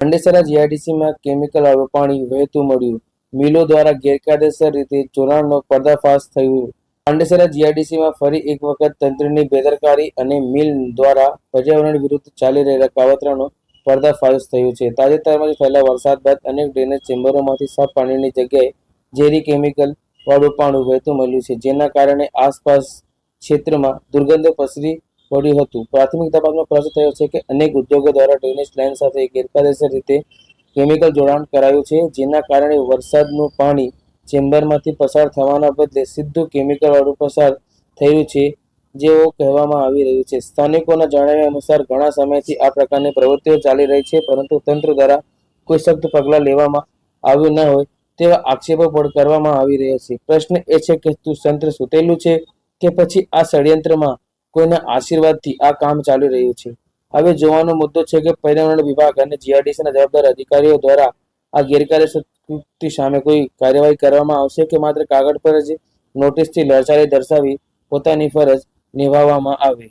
Pandesara જીઆઈડીસીમાં chemical પાણી વહેતું મળ્યું. મિલો દ્વારા ગેરકાયદેસર રીતે ચોરાણનો પર્દાફાશ થયું. ખાંડેસરા જીઆઈડીસીમાં ફરી એક વખત તંત્રની બેદરકારી અને મિલ દ્વારા પર્યાવરણ વિરુદ્ધ ચાલી રહેલા કાવતરાનો પર્દાફાશ થયો છે. તાજેતરમાં થયેલા વરસાદ બાદ અનેક ડ્રેનેજ ચેમ્બરોમાંથી સાફ પાણીની જગ્યાએ ઝેરી કેમિકલ વાળું પાણી વહેતું મળ્યું છે, જેના કારણે આસપાસ ક્ષેત્રમાં દુર્ગંધ પસરી પડ્યું હતું. પ્રાથમિક તપાસમાં ખુલાસો થયો છે કે અનેક ઉદ્યોગો દ્વારા ડ્રેનેજ લાઇન સાથે ગેરકાયદેસર રીતે કેમિકલ જોડાણ કરાયું છે, જેના કારણે વરસાદનું પાણી ચેમ્બરમાંથી પસાર થવાના બદલે સીધું કેમિકલ વાળું પસાર થયું છે, જેવો કહેવામાં આવી રહ્યું છે. સ્થાનિકોના જણાવ્યા અનુસાર, ઘણા સમયથી આ પ્રકારની પ્રવૃત્તિઓ ચાલી રહી છે, પરંતુ તંત્ર દ્વારા કોઈ સખ્ત પગલાં લેવામાં આવ્યું ન હોય તેવા આક્ષેપો પણ કરવામાં આવી રહ્યા છે. પ્રશ્ન એ છે કે તું તંત્ર સૂતેલું છે કે પછી આ ષડયંત્રમાં કોઈના આશીર્વાદથી આ કામ ચાલી રહ્યું છે. હવે જોવાનો મુદ્દો છે કે પર્યાવરણ વિભાગ અને જીઆરડીસીના જવાબદાર અધિકારીઓ દ્વારા આ ગેરકાયદેસર સામે કોઈ કાર્યવાહી કરવામાં આવશે કે માત્ર કાગળ પર જ નોટિસથી લડચાળી દર્શાવી પોતાની ફરજ નિભાવવામાં આવે?